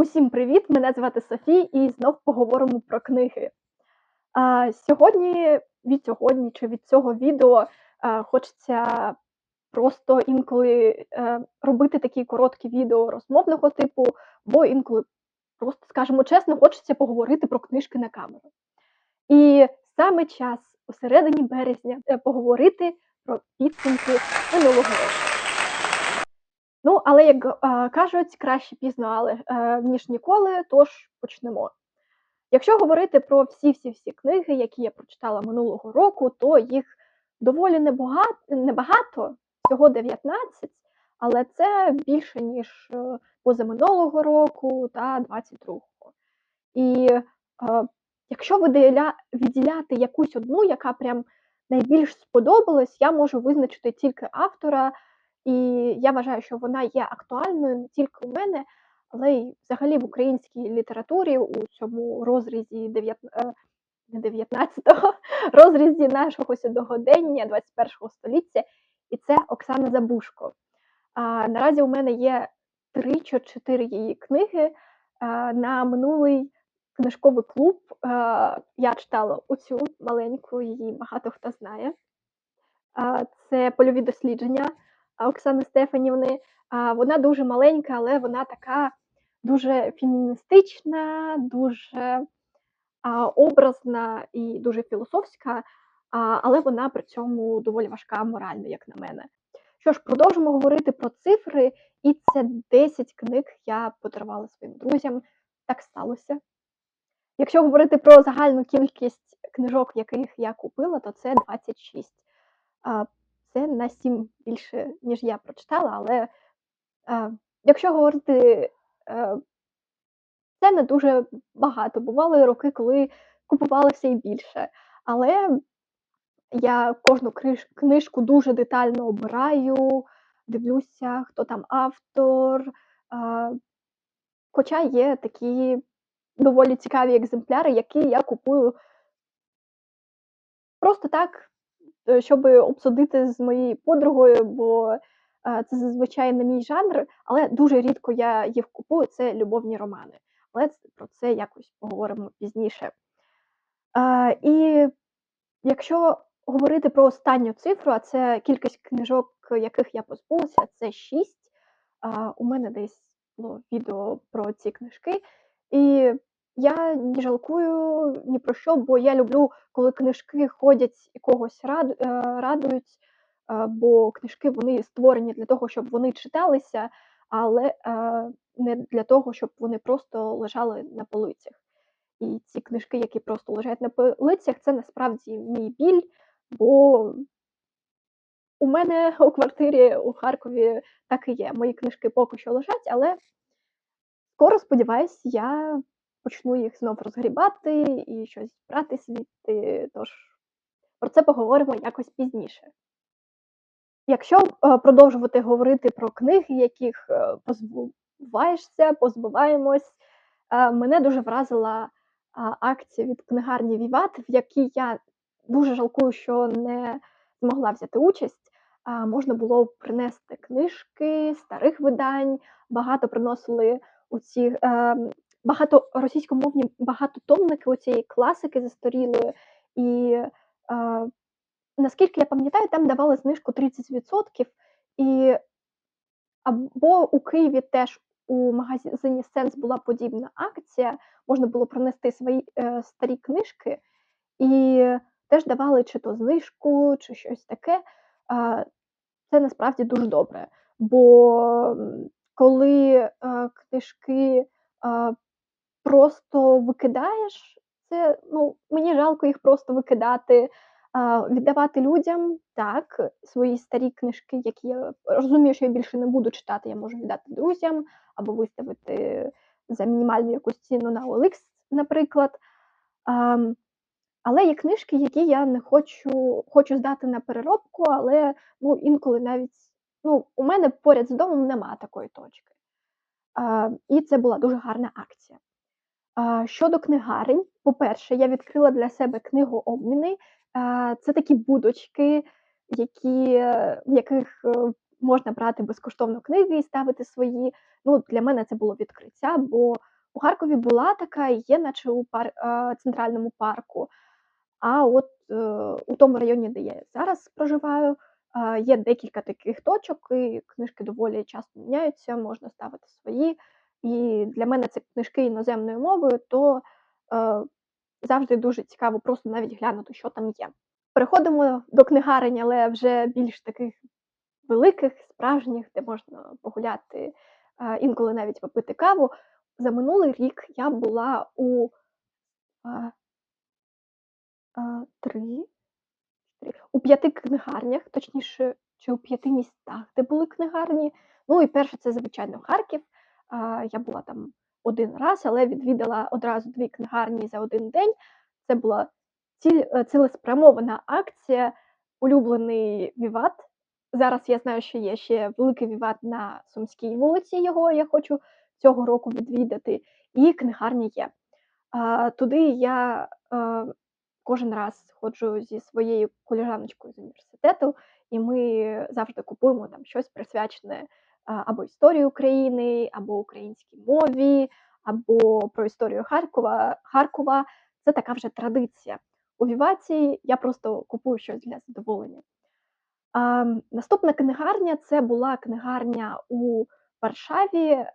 Усім привіт! Мене звати Софі, і знов поговоримо про книги. А, сьогодні, від сьогодні чи від цього відео а, хочеться просто інколи е, робити такі короткі відео розмовного типу, бо інколи, просто скажемо чесно, хочеться поговорити про книжки на камеру. І саме час у середині березня е, поговорити про підсумки минулого року. Ну, але як е, кажуть, краще пізно, але е, ніж ніколи, тож почнемо. Якщо говорити про всі-всі-всі книги, які я прочитала минулого року, то їх доволі небагато, небагато всього 19, але це більше, ніж е, позаминулого року та 22-го. І е, якщо виділя, відділяти якусь одну, яка прям найбільш сподобалась, я можу визначити тільки автора. І я вважаю, що вона є актуальною не тільки у мене, але й взагалі в українській літературі у цьому розрізі 19, не 19-го, розрізі нашого сьогодення 21 століття, і це Оксана Забушко. А, Наразі у мене є три чи чотири її книги. А, На минулий книжковий клуб а, я читала оцю маленьку, її багато хто знає. А, Це польові дослідження. Оксани Стефанівни. Вона дуже маленька, але вона така дуже феміністична, дуже образна і дуже філософська, але вона при цьому доволі важка морально, як на мене. Що ж, продовжимо говорити про цифри, і це 10 книг я подарувала своїм друзям. Так сталося. Якщо говорити про загальну кількість книжок, яких я купила, то це 26. Це на 7 більше, ніж я прочитала, але е, якщо говорити, е, це не дуже багато. Бували роки, коли купували все і більше. Але я кожну книжку дуже детально обираю, дивлюся, хто там автор. Е, хоча є такі доволі цікаві екземпляри, які я купую просто так. Е, щоб обсудити з моєю подругою, бо е, це зазвичай не мій жанр, але дуже рідко я їх купую. Це любовні романи. Але про це якось поговоримо пізніше. Е, і якщо говорити про останню цифру, а це кількість книжок, яких я позбулася, це 6. У мене десь було відео про ці книжки. І я не жалкую ні про що, бо я люблю, коли книжки ходять і когось рад, е, радують, е, бо книжки вони створені для того, щоб вони читалися, але е, не для того, щоб вони просто лежали на полицях. І ці книжки, які просто лежать на полицях, це насправді мій біль, бо у мене у квартирі у Харкові так і є. Мої книжки поки що лежать, але скоро, сподіваюсь, я почну їх знов розгрібати і щось брати звідти. Тож про це поговоримо якось пізніше. Якщо е, продовжувати говорити про книги, яких е, позбуваєшся, позбуваємось, е, мене дуже вразила акція від книгарні Віват, в якій я дуже жалкую, що не змогла взяти участь. Можна було принести книжки старих видань, багато приносили у ці ем, багато російськомовні багатотомники цієї класики застарілої, і е, наскільки я пам'ятаю, там давали знижку 30%, і або у Києві теж у магазині Сенс була подібна акція, можна було принести свої е, старі книжки, і теж давали чи то знижку, чи щось таке. Е, це насправді дуже добре. Бо коли е, книжки е, просто викидаєш це. Ну мені жалко їх просто викидати, віддавати людям так свої старі книжки, які я розумію, що я більше не буду читати. Я можу віддати друзям або виставити за мінімальну якусь ціну на OLX, наприклад. Але є книжки, які я не хочу хочу здати на переробку, але ну, інколи навіть ну, у мене поряд з домом нема такої точки. А, І це була дуже гарна акція. Щодо книгарень, по-перше, я відкрила для себе книгообміни. Це такі будочки, які, в яких е, можна брати безкоштовно книги і ставити свої. Ну, Для мене це було відкриття, бо У Харкові була така є, наче у пар е, центральному парку. А от, е, у тому районі, де я зараз проживаю, є декілька таких точок, і книжки доволі часто міняються, можна ставити свої. І для мене це книжки іноземною мовою, то, е, завжди дуже цікаво просто навіть глянути, що там є. Переходимо до книгарень, але вже більш таких великих, справжніх, де можна погуляти, е, інколи навіть попити каву. За минулий рік я була у е е, 3, 4, у 5 книгарнях, точніше, чи у 5 містах, де були книгарні. Ну і перше, це, звичайно, Харків. Я була там 1 раз, але відвідала одразу 2 книгарні за 1 день. Це була ціль е, цілеспрямована акція "Улюблений Віват". Зараз я знаю, що є ще великий Віват на Сумській вулиці, його я хочу цього року відвідати, і книгарня є. Туди я, е, кожен раз ходжу зі своєю колежаночкою з університету, і ми завжди купуємо там щось присвячене, або історії України, або українській мові, або про історію Харкова Харкова. Це така вже традиція. У Віваті я просто купую щось для задоволення. А, наступна книгарня це була книгарня у Варшаві, е,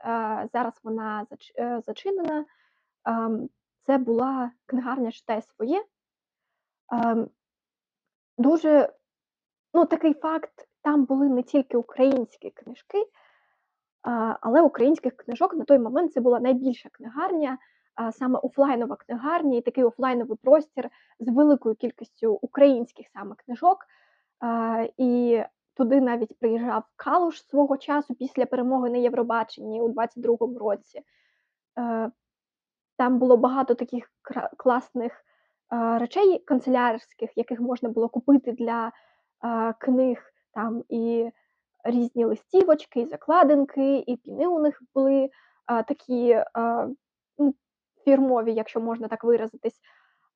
зараз вона е, зачинена. Ем, це була книгарня "Читай своє". Ем, дуже ну, такий факт, там були не тільки українські книжки, але українських книжок на той момент це була найбільша книгарня, саме офлайнова книгарня і такий офлайновий простір з великою кількістю українських саме книжок. І туди навіть приїжджав Калуш свого часу після перемоги на Євробаченні у 22-му році. Е, там було багато таких класних, речей канцелярських, яких можна було купити для, книг. Там і різні листівочки, і закладинки, і піни у них були, а, такі, а, ну, фірмові, якщо можна так виразитись.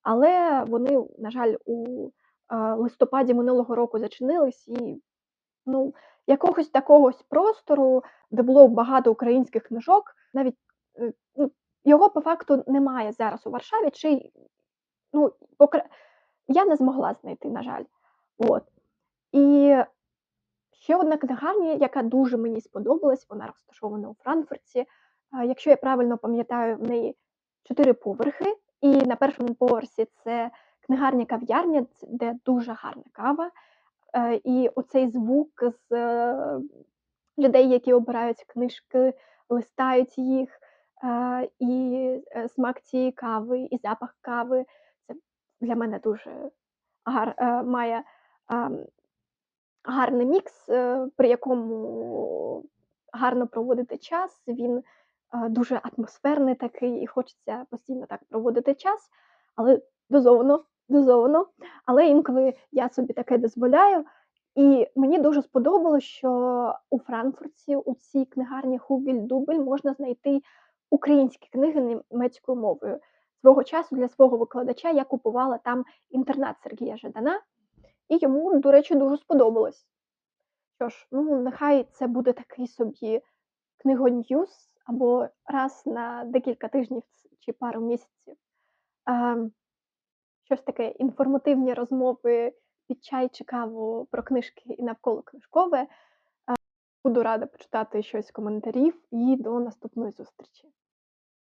Але вони, на жаль, у, а, листопаді минулого року зачинились і, ну, якогось такого простору, де було багато українських книжок, навіть, е, ну, його по факту немає зараз у Варшаві, чи ну, покр я не змогла знайти, на жаль. От. І ще одна книгарня, яка дуже мені сподобалась, вона розташована у Франкфурті. Якщо я правильно пам'ятаю, в неї 4 поверхи, і на першому поверсі це книгарня-кав'ярня, де дуже гарна кава. Е, і оцей звук з е, людей, які обирають книжки, листають їх, е, і, смак цієї кави, і запах кави. Це для мене дуже гар має, гарний мікс, е, при якому гарно проводити час. Він, е, дуже атмосферний такий, і хочеться постійно так проводити час, але дозовано, дозовано. Але інколи я собі таке дозволяю. І мені дуже сподобалось, що у Франкфурті, у цій книгарні Hugel-Dubel можна знайти українські книги німецькою мовою. Свого часу для свого викладача я купувала там "Інтернат" Сергія Жадана, і йому, до речі, дуже сподобалось. Що ж, ну, нехай це буде такий собі книго-ньюз або раз на декілька тижнів чи пару місяців. Ем, щось таке інформативні розмови під чай чи каву про книжки і навколо книжкове. Буду рада почитати щось з коментарів і до наступної зустрічі.